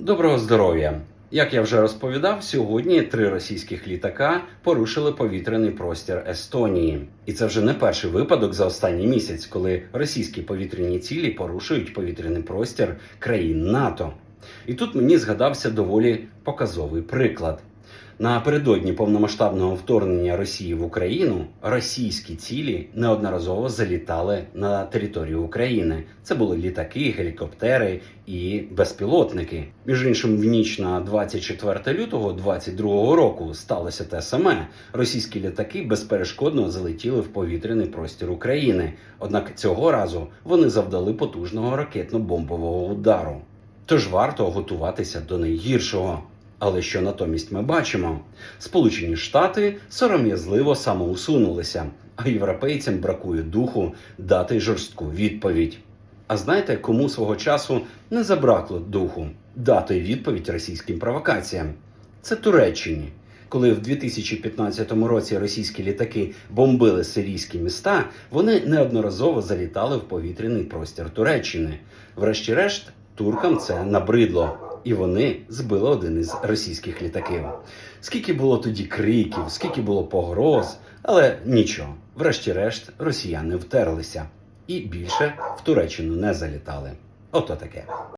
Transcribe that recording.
Доброго здоров'я! Як я вже розповідав, сьогодні три російських літака порушили повітряний простір Естонії, і це вже не перший випадок за останній місяць, коли російські повітряні цілі порушують повітряний простір країн НАТО. І тут мені згадався доволі показовий приклад. Напередодні повномасштабного вторгнення Росії в Україну російські цілі неодноразово залітали на територію України. Це були літаки, гелікоптери і безпілотники. Між іншим, в ніч на 24 лютого 2022 року сталося те саме. Російські літаки безперешкодно залетіли в повітряний простір України. Однак цього разу вони завдали потужного ракетно-бомбового удару. Тож варто готуватися до найгіршого. Але що натомість ми бачимо? Сполучені Штати сором'язливо самоусунулися, а європейцям бракує духу дати жорстку відповідь. А знаєте, кому свого часу не забракло духу дати відповідь російським провокаціям? Це Туреччині. Коли в 2015 році російські літаки бомбили сирійські міста, вони неодноразово залітали в повітряний простір Туреччини. Врешті-решт, туркам це набридло, і вони збили один із російських літаків. Скільки було тоді криків, скільки було погроз, але нічого. Врешті-решт, росіяни втерлися і більше в Туреччину не залітали. Ото таке.